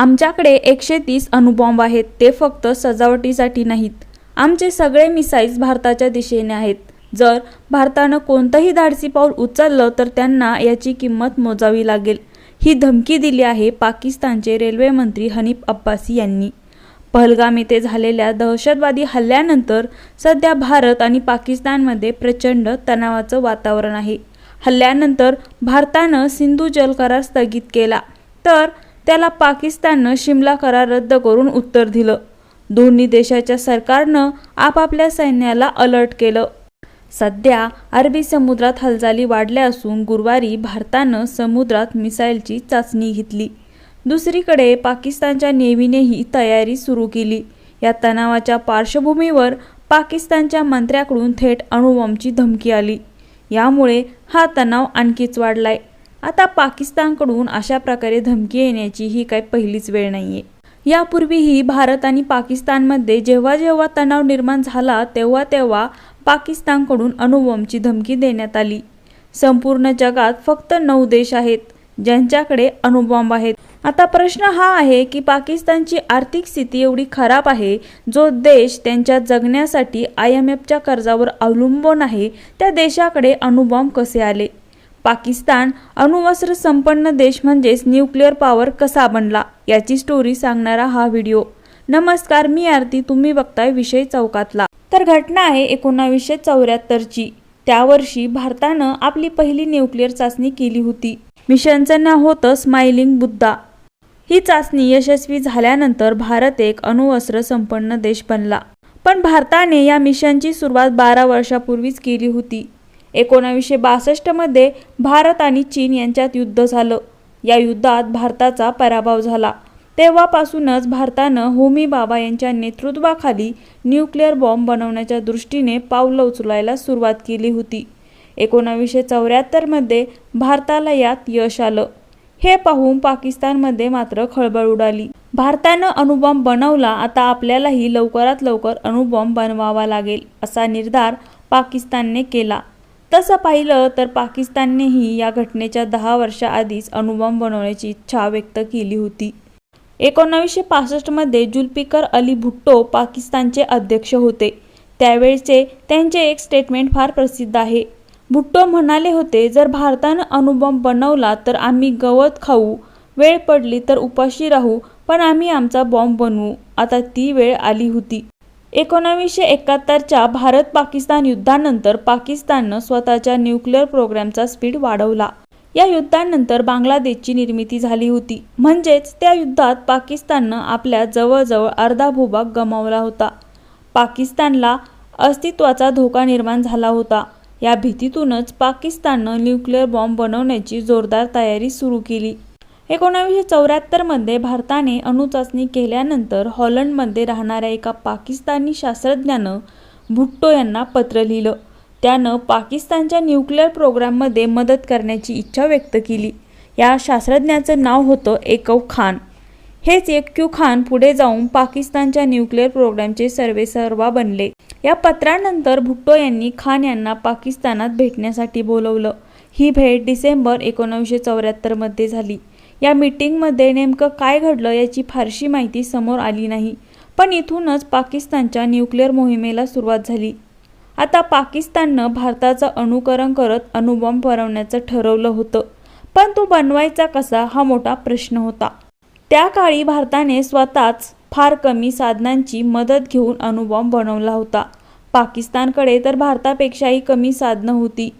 आमच्याकडे एकशे तीस अणुबॉम्ब आहेत ते फक्त सजावटीसाठी नाहीत. आमचे सगळे मिसाईल्स भारताच्या दिशेने आहेत. जर भारतानं कोणतंही धाडसी पाऊल उचललं तर त्यांना याची किंमत मोजावी लागेल. ही धमकी दिली आहे पाकिस्तानचे रेल्वे मंत्री हनीफ अब्बासी यांनी. पहलगाम येथे झालेल्या दहशतवादी हल्ल्यानंतर सध्या भारत आणि पाकिस्तानमध्ये प्रचंड तणावाचं वातावरण आहे. हल्ल्यानंतर भारतानं सिंधू जल करार स्थगित केला. तर त्याला पाकिस्ताननं शिमला करार रद्द करून उत्तर दिलं. दोन्ही देशाच्या सरकारनं आपापल्या सैन्याला अलर्ट केलं. सध्या अरबी समुद्रात हालचाली वाढल्या असून गुरुवारी भारतानं समुद्रात मिसाईलची चाचणी घेतली. दुसरीकडे पाकिस्तानच्या नेव्हीनेही तयारी सुरू केली. या तणावाच्या पार्श्वभूमीवर पाकिस्तानच्या मंत्र्याकडून थेट अणुबॉम्बची धमकी आली. यामुळे हा तणाव आणखीच वाढलाय. आता पाकिस्तानकडून अशा प्रकारे धमकी येण्याची ही काही पहिलीच वेळ नाही आहे यापूर्वीही भारत आणि पाकिस्तानमध्ये जेव्हा जेव्हा तणाव निर्माण झाला तेव्हा तेव्हा पाकिस्तानकडून अणुबॉम्बची धमकी देण्यात आली. संपूर्ण जगात फक्त नऊ देश आहेत ज्यांच्याकडे अणुबॉम्ब आहेत. आता प्रश्न हा आहे की पाकिस्तानची आर्थिक स्थिती एवढी खराब आहे जो देश त्यांच्या जगण्यासाठी आय एम एफच्या कर्जावर अवलंबून आहे त्या देशाकडे अणुबॉम्ब कसे आले? पाकिस्तान अणुवस्त्र संपन्न देश म्हणजेच न्यूक्लिअर पॉवर कसा बनला याची स्टोरी सांगणारा हा व्हिडिओ नमस्कार मी आरती तुम्ही बघताय विषय चौकातला. तर घटना आहे एकोणावीसशे चौऱ्याहत्तरची. त्या वर्षी भारतानं आपली पहिली न्यूक्लिअर चाचणी केली होती. मिशनचं नाव होतं स्माइलिंग बुद्धा. ही चाचणी यशस्वी झाल्यानंतर भारत एक अणुवस्त्र संपन्न देश बनला. पण भारताने या मिशनची सुरुवात बारा वर्षापूर्वीच केली होती. एकोणावीसशे बासष्टमध्ये भारत आणि चीन यांच्यात युद्ध झालं. या युद्धात भारताचा पराभव झाला. तेव्हापासूनच भारतानं होमी बाबा यांच्या नेतृत्वाखाली न्यूक्लिअर बॉम्ब बनवण्याच्या दृष्टीने पावलं उचलायला सुरुवात केली होती. एकोणावीसशे चौऱ्याहत्तरमध्ये भारताला यात यश आलं. हे पाहून पाकिस्तानमध्ये मात्र खळबळ उडाली. भारतानं अणुबॉम्ब बनवला आता आपल्यालाही लवकरात लवकर अणुबॉम्ब बनवावा लागेल असा निर्धार पाकिस्तानने केला. तसं पाहिलं तर पाकिस्ताननेही या घटनेच्या दहा वर्षाआधीच अणुबॉम्ब बनवण्याची इच्छा व्यक्त केली होती. एकोणावीसशे पासष्टमध्ये जुल्फिकर अली भुट्टो पाकिस्तानचे अध्यक्ष होते. त्यावेळचे त्यांचे एक स्टेटमेंट फार प्रसिद्ध आहे. भुट्टो म्हणाले होते जर भारतानं अणुबॉम्ब बनवला तर आम्ही गवत खाऊ वेळ पडली तर उपाशी राहू पण आम्ही आमचा बॉम्ब बनवू. आता ती वेळ आली होती. एकोणावीसशे एकाहत्तरच्या भारत पाकिस्तान युद्धानंतर पाकिस्ताननं स्वतःच्या न्यूक्लिअर प्रोग्रॅमचा स्पीड वाढवला. या युद्धानंतर बांगलादेशची निर्मिती झाली होती. म्हणजेच त्या युद्धात पाकिस्ताननं आपल्या जवळजवळ अर्धा भूभाग गमावला होता. पाकिस्तानला अस्तित्वाचा धोका निर्माण झाला होता. या भीतीतूनच पाकिस्ताननं न्यूक्लिअर बॉम्ब बनवण्याची जोरदार तयारी सुरू केली. एकोणावीसशे चौऱ्याहत्तरमध्ये भारताने अणुचाचणी केल्यानंतर हॉलंडमध्ये राहणाऱ्या एका पाकिस्तानी शास्त्रज्ञानं भुट्टो यांना पत्र लिहिलं. त्यानं पाकिस्तानच्या न्यूक्लिअर प्रोग्राममध्ये मदत करण्याची इच्छा व्यक्त केली. या शास्त्रज्ञाचं नाव होतं एकव खान. हेच एकयू खान पुढे जाऊन पाकिस्तानच्या न्यूक्लिअर प्रोग्रामचे सर्वेसर्वा बनले. या पत्रानंतर भुट्टो यांनी खान यांना पाकिस्तानात भेटण्यासाठी बोलवलं. ही भेट डिसेंबर एकोणावीसशे चौऱ्याहत्तरमध्ये झाली. या मीटिंगमध्ये नेमकं काय घडलं याची फारशी माहिती समोर आली नाही. पण इथूनच पाकिस्तानच्या न्यूक्लिअर मोहिमेला सुरुवात झाली. आता पाकिस्ताननं भारताचं अनुकरण करत अणुबॉम्ब बनवण्याचं ठरवलं होतं. पण तो बनवायचा कसा हा मोठा प्रश्न होता. त्या काळी भारताने स्वतःच फार कमी साधनांची मदत घेऊन अणुबॉम्ब बनवला होता. पाकिस्तानकडे तर भारतापेक्षाही कमी साधनं होती.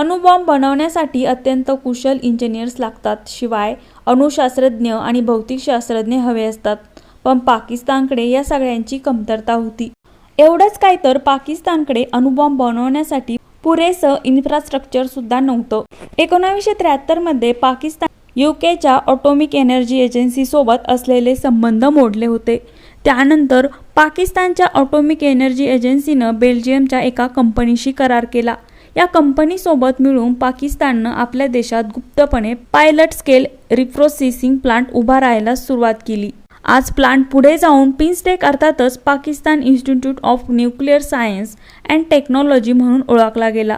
अणुबॉम्ब बनवण्यासाठी अत्यंत कुशल इंजिनियर्स लागतात. शिवाय अणुशास्त्रज्ञ आणि भौतिकशास्त्रज्ञ हवे असतात. पण पाकिस्तानकडे या सगळ्यांची कमतरता होती. एवढंच काय तर पाकिस्तानकडे अणुबॉम्ब बनवण्यासाठी पुरेसं इन्फ्रास्ट्रक्चर सुद्धा नव्हतं. एकोणावीसशे त्र्याहत्तरमध्ये पाकिस्तान युकेच्या ऑटोमिक एनर्जी एजन्सीसोबत असलेले संबंध मोडले होते. त्यानंतर पाकिस्तानच्या ऑटोमिक एनर्जी एजन्सीनं बेल्जियमच्या एका कंपनीशी करार केला. या कंपनीसोबत मिळून पाकिस्ताननं आपल्या देशात गुप्तपणे पायलट स्केल रिप्रोसेसिंग प्लांट उभा राहायला सुरुवात केली. आज प्लांट पुढे जाऊन पिन्स्टेक अर्थातच Pakistan Institute of Nuclear Science and Technology म्हणून ओळखला गेला.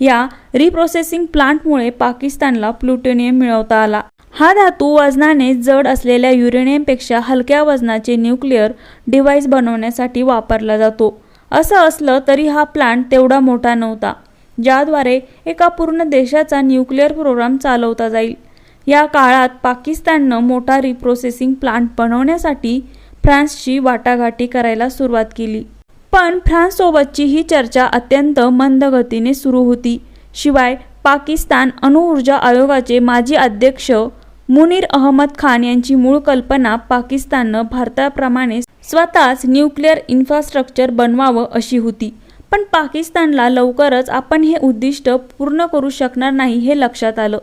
या रिप्रोसेसिंग प्लांटमुळे पाकिस्तानला प्लुटोनियम मिळवता आला. हा धातू वजनाने जड असलेल्या युरेनियमपेक्षा हलक्या वजनाचे न्यूक्लिअर डिव्हाइस बनवण्यासाठी वापरला जातो. असं असलं तरी हा प्लांट तेवढा मोठा नव्हता. ज्याद्वारे एका पूर्ण देशाचा न्यूक्लिअर प्रोग्राम चालवता जाईल. या काळात पाकिस्ताननं मोठा रिप्रोसेसिंग प्लांट बनवण्यासाठी फ्रान्सची वाटाघाटी करायला सुरुवात केली. पण फ्रान्ससोबतची ही चर्चा अत्यंत मंद गतीने सुरू होती. शिवाय पाकिस्तान अणुऊर्जा आयोगाचे माजी अध्यक्ष मुनीर अहमद खान यांची मूळ कल्पना पाकिस्ताननं भारताप्रमाणे स्वतःच न्यूक्लिअर इन्फ्रास्ट्रक्चर बनवावं अशी होती. पण पाकिस्तानला लवकरच आपण हे उद्दिष्ट पूर्ण करू शकणार नाही हे लक्षात आलं.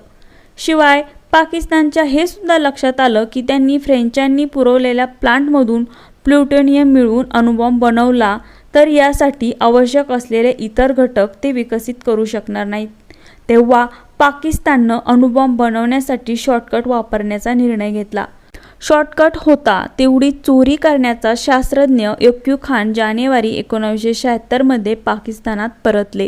शिवाय पाकिस्तानच्या हे सुद्धा लक्षात आलं की त्यांनी फ्रेंचांनी पुरवलेल्या प्लांटमधून प्लुटोनियम मिळवून अणुबॉम्ब बनवला तर यासाठी आवश्यक असलेले इतर घटक ते विकसित करू शकणार नाहीत. तेव्हा पाकिस्ताननं अणुबॉम्ब बनवण्यासाठी शॉर्टकट वापरण्याचा निर्णय घेतला. शॉर्टकट होता तेवढी चोरी करण्याचा शास्त्रज्ञ यक्यू खान जानेवारी एकोणावीसशे शहात्तरमध्ये पाकिस्तानात परतले.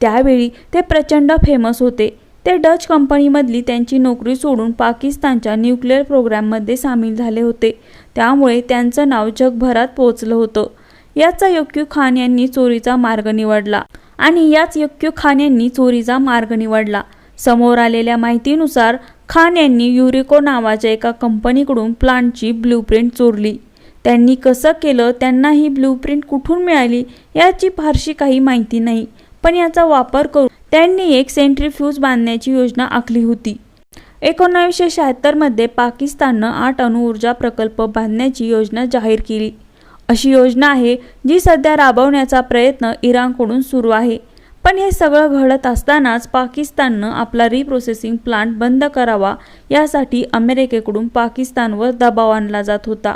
त्यावेळी ते प्रचंड फेमस होते. ते डच कंपनीमधली त्यांची नोकरी सोडून पाकिस्तानच्या न्यूक्लिअर प्रोग्राममध्ये सामील झाले होते. त्यामुळे त्यांचं नाव जगभरात पोचलं होतं. याचा यक्यू खान यांनी चोरीचा मार्ग निवडला आणि याच यक्यू खान यांनी चोरीचा मार्ग निवडला. समोर आलेल्या माहितीनुसार खान यांनी युरिको नावाच्या एका कंपनीकडून प्लांटची ब्लूप्रिंट चोरली. त्यांनी कसं केलं त्यांना ही ब्लूप्रिंट कुठून मिळाली याची फारशी काही माहिती नाही पण याचा वापर करून त्यांनी एक सेंट्रीफ्यूज बांधण्याची योजना आखली होती. एकोणावीसशे शहात्तरमध्ये पाकिस्ताननं आठ अणुऊर्जा प्रकल्प बांधण्याची योजना जाहीर केली. अशी योजना आहे जी सध्या राबवण्याचा प्रयत्न इराणकडून सुरू आहे. पण हे सगळं घडत असतानाच पाकिस्ताननं आपला रिप्रोसेसिंग प्लांट बंद करावा यासाठी अमेरिकेकडून पाकिस्तानवर दबाव आणला जात होता.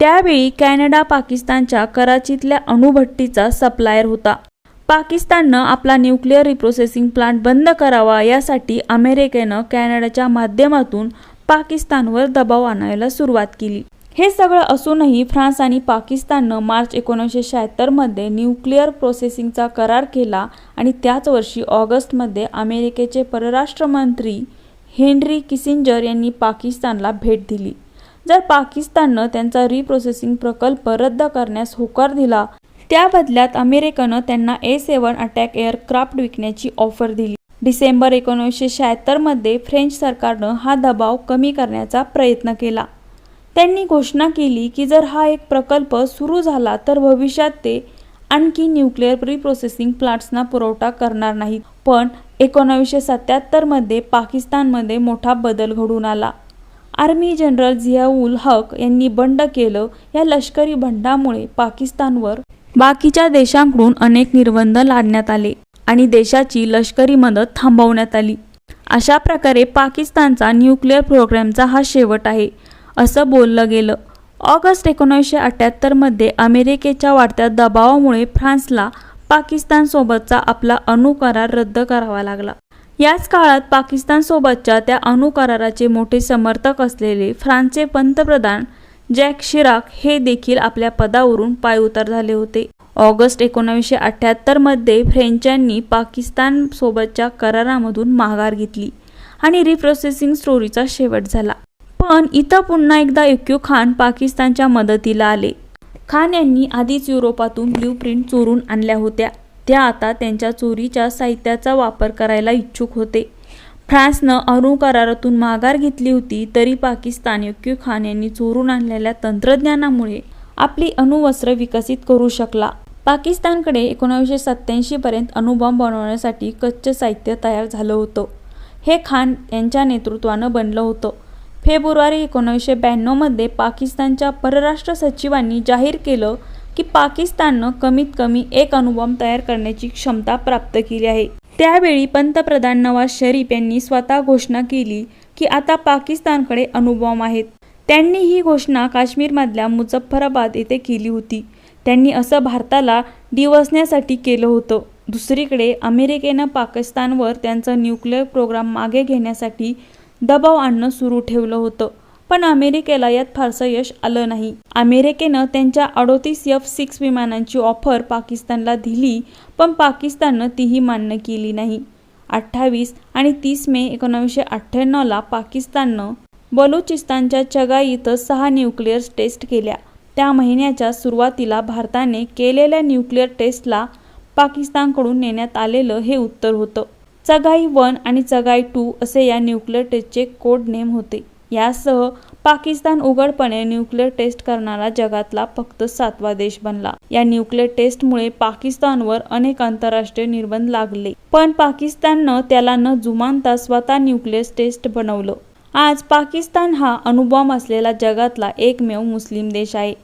त्यावेळी कॅनडा पाकिस्तानच्या कराचीतल्या अणुभट्टीचा सप्लायर होता. पाकिस्ताननं आपला न्यूक्लिअर रिप्रोसेसिंग प्लांट बंद करावा यासाठी अमेरिकेनं कॅनडाच्या माध्यमातून पाकिस्तानवर दबाव आणायला सुरुवात केली. हे सगळं असूनही फ्रान्स आणि पाकिस्ताननं मार्च एकोणीसशे शहात्तरमध्ये न्यूक्लिअर प्रोसेसिंगचा करार केला आणि त्याच वर्षी ऑगस्टमध्ये अमेरिकेचे परराष्ट्रमंत्री हेनरी किसिंजर यांनी पाकिस्तानला भेट दिली. जर पाकिस्ताननं त्यांचा रिप्रोसेसिंग प्रकल्प रद्द करण्यास होकार दिला त्या बदल्यात अमेरिकेनं त्यांना ए सेवन अटॅक एअरक्राफ्ट विकण्याची ऑफर दिली. डिसेंबर एकोणीसशे शहात्तरमध्ये फ्रेंच सरकारनं हा दबाव कमी करण्याचा प्रयत्न केला. त्यांनी घोषणा केली की जर हा एक प्रकल्प सुरू झाला तर भविष्यात ते आणखी न्यूक्लिअर प्रीप्रोसेसिंग प्लांट्सना पुरवठा करणार नाहीत. पण एकोणावीसशे सत्याहत्तरमध्ये पाकिस्तानमध्ये मोठा बदल घडून आला. आर्मी जनरल झियाउल हक यांनी बंड केलं. या लष्करी बंडामुळे पाकिस्तानवर बाकीच्या देशांकडून अनेक निर्बंध लादण्यात आले आणि देशाची लष्करी मदत थांबवण्यात आली. अशा प्रकारे पाकिस्तानचा न्यूक्लिअर प्रोग्रॅमचा हा शेवट आहे. असं बोललं गेलं. ऑगस्ट एकोणीसशे अठ्ठ्याहत्तरमध्ये अमेरिकेच्या वाढत्या दबावामुळे फ्रान्सला पाकिस्तानसोबतचा आपला अणुकरार रद्द करावा लागला. याच काळात पाकिस्तानसोबतच्या त्या अणुकराराचे मोठे समर्थक असलेले फ्रान्सचे पंतप्रधान जॅक शिराक हे देखील आपल्या पदावरून पायउतार झाले होते. ऑगस्ट एकोणावीसशे अठ्ठ्याहत्तरमध्ये फ्रेंचांनी पाकिस्तानसोबतच्या करारामधून माघार घेतली आणि रिप्रोसेसिंग स्टोरीचा शेवट झाला. पण इथं पुन्हा एकदा युक्यू खान पाकिस्तानच्या मदतीला आले. खान यांनी आधीच युरोपातून ब्ल्यू प्रिंट चोरून आणल्या होत्या. त्या आता त्यांच्या चोरीच्या साहित्याचा वापर करायला इच्छुक होते. फ्रान्सनं अणु करारातून माघार घेतली होती तरी पाकिस्तान युक्यू खान यांनी चोरून आणलेल्या तंत्रज्ञानामुळे आपली अणुवस्त्र विकसित करू शकला. पाकिस्तानकडे एकोणावीसशे सत्त्याऐंशीपर्यंत अणुबॉम्ब बनवण्यासाठी कच्चं साहित्य तयार झालं होतं. हे खान यांच्या नेतृत्वानं बनलं होतं. फेब्रुवारी एकोणीसशे ब्याण्णवमध्ये पाकिस्तानच्या परराष्ट्र सचिवांनी जाहीर केलं की पाकिस्ताननं कमीत कमी एक अणुबॉम्ब तयार करण्याची क्षमता प्राप्त केली आहे. त्यावेळी पंतप्रधान नवाज शरीफ यांनी स्वतः घोषणा केली की आता पाकिस्तानकडे अणुबॉम्ब आहेत. त्यांनी ही घोषणा काश्मीरमधल्या मुझफ्फराबाद येथे केली होती. त्यांनी असं भारताला डिवसण्यासाठी केलं होतं. दुसरीकडे अमेरिकेनं पाकिस्तानवर त्यांचा न्यूक्लिअर प्रोग्राम मागे घेण्यासाठी दबाव आणणं सुरू ठेवलं होतं. पण अमेरिकेला यात फारसं यश आलं नाही. अमेरिकेनं त्यांच्या अडोतीस एफ सिक्स विमानांची ऑफर पाकिस्तानला दिली पण पाकिस्ताननं तीही मान्य केली नाही. अठ्ठावीस आणि तीस मे एकोणावीसशे अठ्ठ्याण्णवला पाकिस्ताननं बलुचिस्तानच्या चगाई इथं सहा न्यूक्लिअर टेस्ट केल्या. त्या महिन्याच्या सुरुवातीला भारताने केलेल्या न्यूक्लिअर टेस्टला पाकिस्तानकडून नेण्यात आलेलं हे उत्तर होतं. चगाई वन आणि चगाई टू असे या न्यूक्लिअर टेस्टचे कोड नेम होते. यासह पाकिस्तान उघडपणे न्यूक्लिअर टेस्ट करणारा जगातला फक्त सातवा देश बनला. या न्यूक्लिअर टेस्टमुळे पाकिस्तानवर अनेक आंतरराष्ट्रीय निर्बंध लागले. पण पाकिस्ताननं त्याला न जुमानता स्वतः न्यूक्लिअर टेस्ट बनवलं. आज पाकिस्तान हा अणुबॉम्ब असलेला जगातला एकमेव मुस्लिम देश आहे.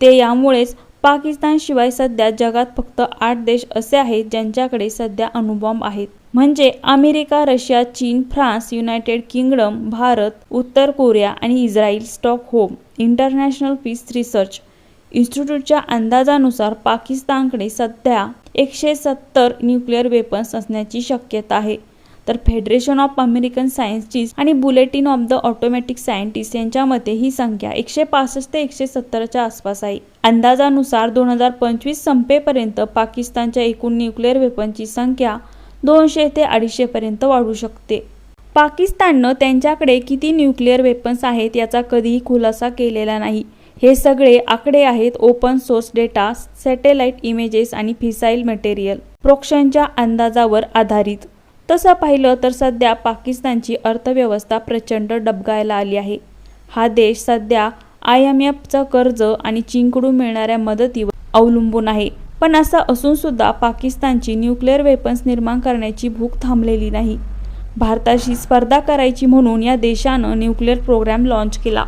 ते यामुळेच पाकिस्तानशिवाय सध्या जगात फक्त आठ देश असे आहेत ज्यांच्याकडे सध्या अणुबॉम्ब आहेत. म्हणजे अमेरिका रशिया चीन फ्रान्स युनायटेड किंगडम भारत उत्तर कोरिया आणि Israel Stockholm International Peace Research इन्स्टिट्यूटच्या अंदाजानुसार पाकिस्तानकडे सध्या एकशे सत्तर न्यूक्लिअर वेपन्स असण्याची शक्यता आहे. तर फेडरेशन ऑफ अमेरिकन सायन्सची आणि Bulletin of the Automatic Scientist यांच्या मते ही संख्या एकशे पासष्ट ते एकशे सत्तरच्या आसपास आहे. अंदाजानुसार दोन हजार पंचवीस संपेपर्यंत पाकिस्तानच्या एकूण न्यूक्लिअर वेपनची संख्या दोनशे ते अडीचशेपर्यंत वाढू शकते. पाकिस्ताननं त्यांच्याकडे किती न्यूक्लिअर वेपन्स आहेत याचा कधीही खुलासा केलेला नाही. हे सगळे आकडे आहेत open source data satellite images आणि फिसाईल मटेरियल. प्रोक्षांच्या अंदाजावर आधारित. तसं पाहिलं तर सध्या पाकिस्तानची अर्थव्यवस्था प्रचंड डबगायला आली आहे. हा देश सध्या आय एम एफचं कर्ज आणि चीनकडून मिळणाऱ्या मदतीवर अवलंबून आहे. पण असं असून सुद्धा पाकिस्तानची न्यूक्लिअर वेपन्स निर्माण करण्याची भूक थांबलेली नाही. भारताशी स्पर्धा करायची म्हणून या देशानं न्यूक्लिअर प्रोग्राम लॉन्च केला.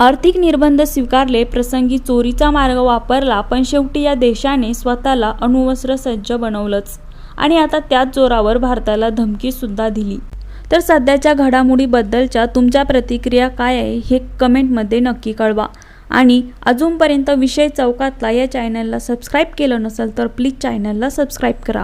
आर्थिक निर्बंध स्वीकारले प्रसंगी चोरीचा मार्ग वापरला पण शेवटी या देशाने स्वतःला अणुवस्त्र सज्ज बनवलंच आणि आता त्याच जोरावर भारताला धमकीसुद्धा दिली. तर सध्याच्या घडामोडीबद्दलच्या तुमच्या प्रतिक्रिया काय आहे हे कमेंटमध्ये नक्की कळवा. आणि अजूनपर्यंत विषय चौकातला या चॅनलला सबस्क्राईब केलं नसेल तर प्लीज चॅनलला सबस्क्राईब करा.